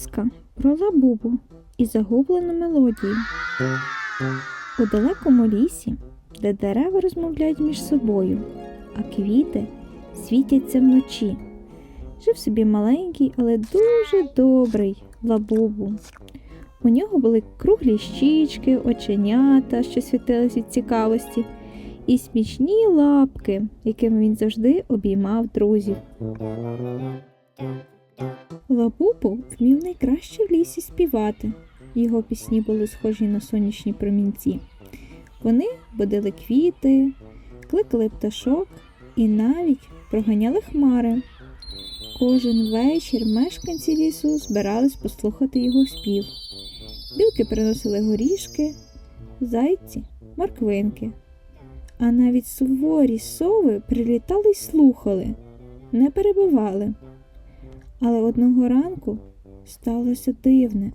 Казка про лабубу і загублену мелодію. У далекому лісі, де дерева розмовляють між собою, а квіти світяться вночі. Жив собі маленький, але дуже добрий лабубу. У нього були круглі щічки, оченята, що світились від цікавості, і смішні лапки, якими він завжди обіймав друзів. Лабубу вмів найкраще в лісі співати. Його пісні були схожі на сонячні промінці. Вони будили квіти, кликали пташок і навіть проганяли хмари. Кожен вечір мешканці лісу збирались послухати його спів. Білки приносили горішки, зайці морквинки. А навіть суворі сови прилітали й слухали, не перебивали. Але одного ранку сталося дивне.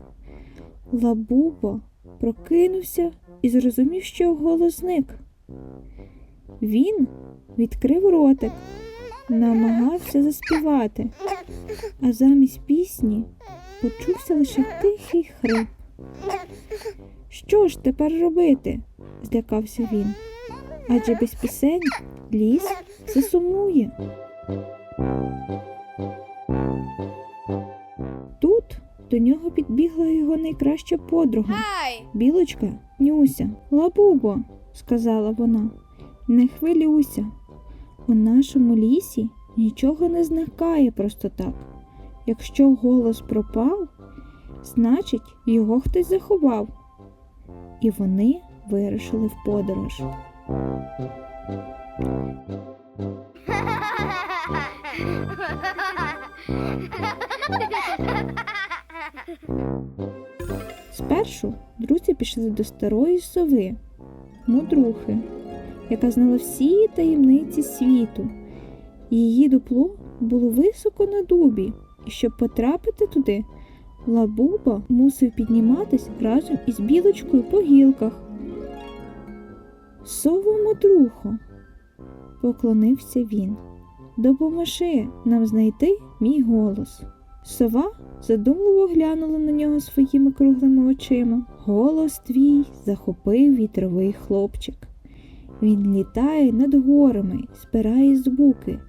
Лабубо прокинувся і зрозумів, що його голос зник. Він відкрив ротик, намагався заспівати, а замість пісні почувся лише тихий хрип. Що ж тепер робити? злякався він. Адже без пісень ліс засумує. До нього підбігла його найкраща подруга, білочка Нюся. Лабубо, сказала вона, не хвилюйся. У нашому лісі нічого не зникає просто так. Якщо голос пропав, значить його хтось заховав. І вони вирушили в подорож. Спершу друзі пішли до старої сови, мудрухи, яка знала всі таємниці світу. Її дупло було високо на дубі, і щоб потрапити туди, лабуба мусив підніматись разом із білочкою по гілках. Сово мудрухо, поклонився він. Допоможи нам знайти мій голос. Сова задумливо глянула на нього своїми круглими очима. Голос твій захопив вітровий хлопчик. Він літає над горами, збирає звуки,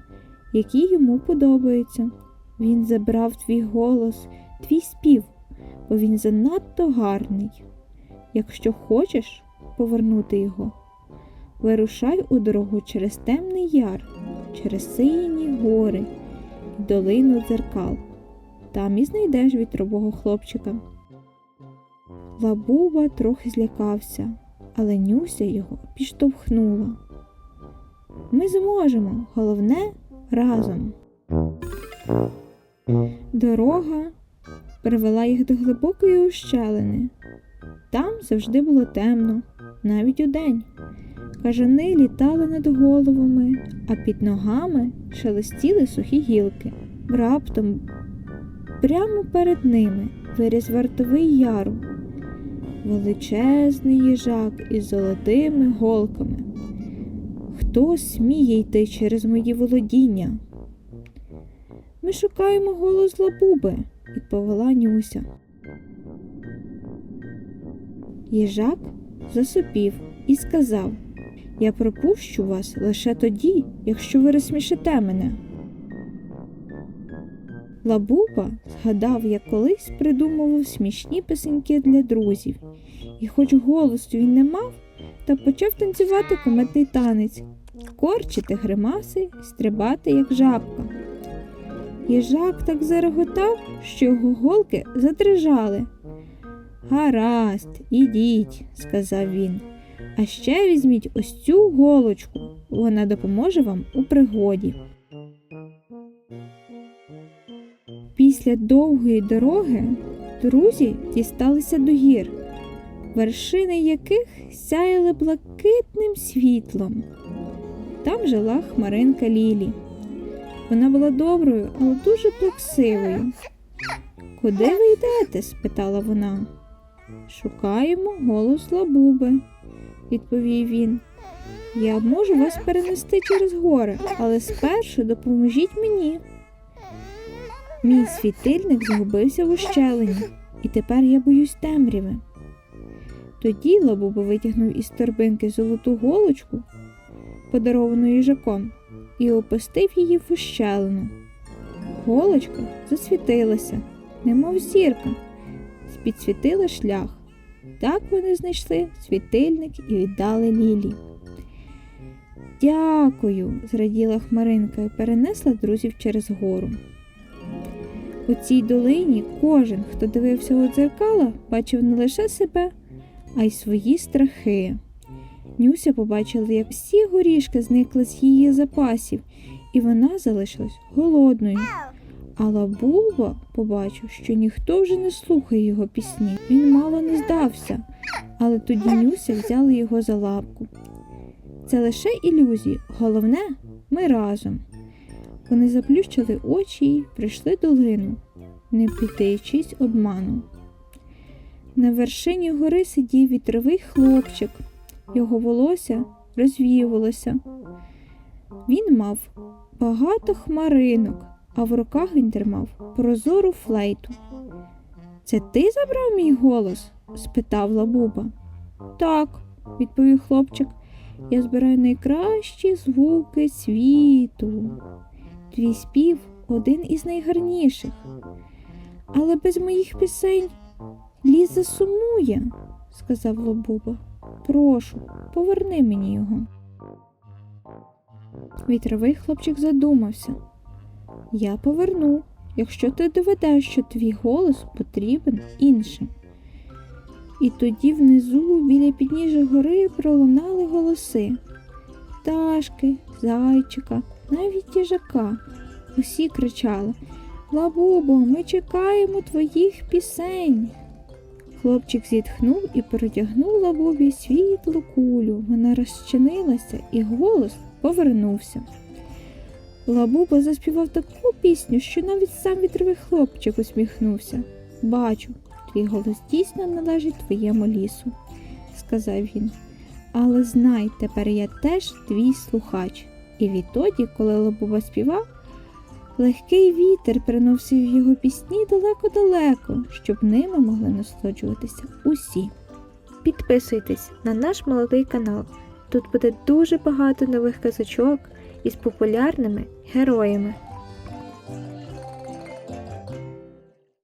які йому подобаються. Він забрав твій голос, твій спів, бо він занадто гарний. Якщо хочеш повернути його, вирушай у дорогу через темний яр, через сині гори долину дзеркал. Там і знайдеш вітрового хлопчика. Лабуба трохи злякався, але Нюся його підштовхнула. Ми зможемо, головне разом. Дорога привела їх до глибокої ущелини. Там завжди було темно, навіть удень. Кажани літали над головами, а під ногами шелестіли сухі гілки. Раптом Прямо перед ними виріс вартовий яру, величезний їжак із золотими голками. Хто сміє йти через мої володіння? Ми шукаємо голос лабуби, відповіла Нюся. Їжак засопів і сказав Я пропущу вас лише тоді, якщо ви розсмішите мене. Лабуба згадав, як колись придумував смішні писаньки для друзів, і, хоч голосу він не мав, та почав танцювати кометний танець, корчити гримаси, стрибати, як жабка. Їжак так зареготав, що його голки задрижали. Гаразд, ідіть, сказав він. А ще візьміть ось цю голочку, вона допоможе вам у пригоді. Після довгої дороги друзі дісталися до гір, вершини яких сяяли блакитним світлом. Там жила хмаринка Лілі. Вона була доброю, але дуже плаксивою. Куди ви йдете? спитала вона. Шукаємо голос лабуби, відповів він. Я можу вас перенести через гори, але спершу допоможіть мені. Мій світильник загубився в ущелині, і тепер я боюсь темряви. Тоді Лабуба витягнув із торбинки золоту голочку, подаровану їжаком, і опустив її в ущелину. Голочка засвітилася, немов зірка, підсвітила шлях. Так вони знайшли світильник і віддали Лілі. Дякую, зраділа Хмаринка і перенесла друзів через гору. У цій долині кожен, хто дивився у дзеркала, бачив не лише себе, а й свої страхи. Нюся побачила, як всі горішки зникли з її запасів, і вона залишилась голодною. А Лабуба побачив, що ніхто вже не слухає його пісні. Він мало не здався, але тоді Нюся взяла його за лапку. Це лише ілюзії, головне ми разом. Вони заплющили очі і прийшли долину, не піддаючись обману. На вершині гори сидів вітровий хлопчик, його волосся розвіювалося. Він мав багато хмаринок, а в руках він тримав прозору флейту. Це ти забрав мій голос? спитав Лабуба. Так, відповів хлопчик. Я збираю найкращі звуки світу. Твій спів один із найгарніших. Але без моїх пісень ліс засумує, сказав Лобуба. Прошу, поверни мені його. Вітровий хлопчик задумався. Я поверну, якщо ти доведеш, що твій голос потрібен іншим. І тоді внизу біля підніжжя гори пролунали голоси пташки, зайчика, навіть їжака. Усі кричали Лабубо, ми чекаємо твоїх пісень. Хлопчик зітхнув і перетягнув лабубі світлу кулю. Вона розчинилася, і голос повернувся. Лабуба заспівав таку пісню, що навіть сам вітровий хлопчик усміхнувся. Бачу, твій голос дійсно належить твоєму лісу, сказав він. Але знай, тепер я теж твій слухач. І відтоді, коли Лобуба співав, легкий вітер приносив його пісні далеко-далеко, щоб ними могли насолоджуватися усі. Підписуйтесь на наш молодий канал. Тут буде дуже багато нових казочок із популярними героями.